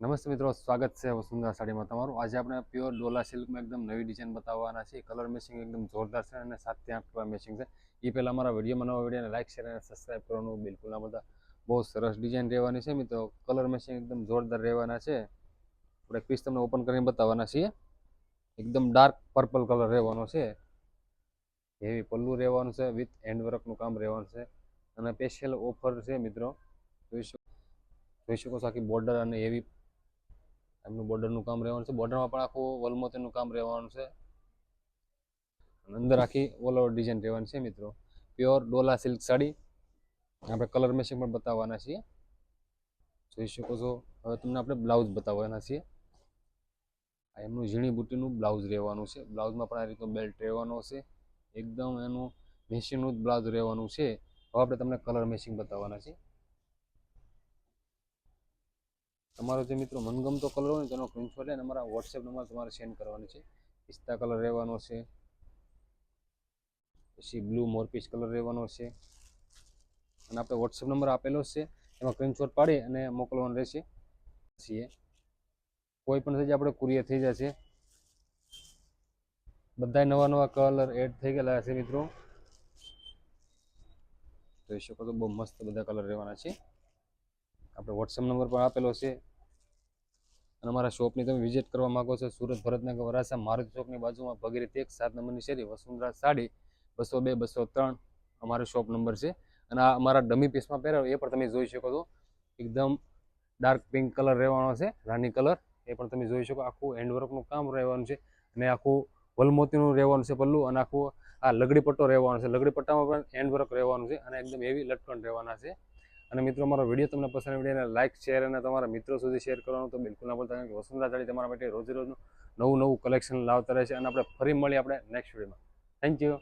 નમસ્તે મિત્રો, સ્વાગત છે વસુંધરા સાડીમાં તમારું. આજે આપણે પ્યોર ડોલા સિલ્કમાં એકદમ નવી ડિઝાઇન બતાવવાના છે કલર મેચિંગ એકદમ જોરદાર છે અને સાથે આઠ મેચિંગ છે. એ પહેલાં અમારા વિડીયોમાં નવા વિડીયોને લાઇક શેર અને સબસ્ક્રાઈબ કરવાનું બિલકુલ ના બધા બહુ સરસ ડિઝાઇન રહેવાની છે મિત્રો. કલર મેચિંગ એકદમ જોરદાર રહેવાના છે. આપણે પીસ તમને ઓપન કરીને બતાવવાના છીએ. એકદમ ડાર્ક પર્પલ કલર રહેવાનો છે. હેવી પલ્લું રહેવાનું છે. વિથ હેન્ડવર્કનું કામ રહેવાનું છે. અને સ્પેશિયલ ઓફર છે મિત્રો. જોઈ શકો જોઈ શકો છો આખી બોર્ડર અને હેવી એમનું બોર્ડરનું કામ રહેવાનું છે. બોર્ડરમાં પણ આખું વલમોતીનું કામ રહેવાનું છે. અંદર આખી ઓલ ઓવર ડિઝાઇન રહેવાની છે મિત્રો. Pure Dola silk sari. આપણે કલર મેચિંગ પણ બતાવવાના છીએ. જોઈ શકો છો. હવે તમને આપણે બ્લાઉઝ બતાવવાના છીએ. આ એમનું ઝીણી બુટીનું બ્લાઉઝ રહેવાનું છે. બ્લાઉઝમાં પણ આ રીતનું બેલ્ટ રહેવાનો છે. એકદમ એનું મેશીનનું જ બ્લાઉઝ રહેવાનું છે. હવે આપણે તમને કલર મેચિંગ બતાવવાના છીએ. તમારો જે મિત્રો મનગમતો કલર હોય તેનો સ્ક્રીનશોટ લઈને અમારા વોટ્સએપ નંબર તમારે સેન્ડ કરવાનો છે. પિસ્તા કલર રહેવાનો છે. પછી બ્લુ મોરપીસ કલર રહેવાનો છે. અને આપણે વોટ્સએપ નંબર આપેલો છે. એમાં સ્ક્રીનશોટ પાડી અને મોકલવાનો રહેશે. છીએ કોઈ પણ થઈ આપણે કુરિયર થઈ જશે. બધા નવા નવા કલર એડ થઈ ગયેલા છે મિત્રો. જોઈ શકો તો બહુ મસ્ત બધા કલર રહેવાના છે. આપણે વોટ્સએપ નંબર પણ આપેલો છે. અને અમારા શોપની તમે વિઝિટ કરવા માગો છો, સુરત, ભરતનગર વરાસા મારુતિ ચોકની બાજુમાં ભગીરથ એક, સાત નંબરની શેરી, વસુંધરા સાડી, બસો બે, બસો ત્રણ અમારો શોપ નંબર છે. અને આ અમારા ડમી પીસમાં પહેરાવ એ પણ તમે જોઈ શકો છો. એકદમ ડાર્ક પિંક કલર રહેવાનો છે, રાની કલર એ પણ તમે જોઈ શકો, આખું હેન્ડવર્કનું કામ રહેવાનું છે. અને આખું વલમોતીનું રહેવાનું છે પલ્લું, અને આખું આ લગડી પટ્ટો રહેવાનો છે. લગડી પટ્ટામાં પણ હેન્ડવર્ક રહેવાનું છે, અને એકદમ એવી લટકણ રહેવાના છે. અને મિત્રો, અમારો વીડિયો તમને પસંદ વિડીયોને લાઇક શેર અને તમારા મિત્રો સુધી શેર કરવાનું તો બિલકુલ ના ભૂલતા, કારણ કે વસુંધરા સાડી તમારા માટે રોજે રોજનું નવું નવું કલેક્શન લાવતા રહે છે. અને આપણે ફરી મળીએ આપણે નેક્સ્ટ વિડીયોમાં થેન્ક યુ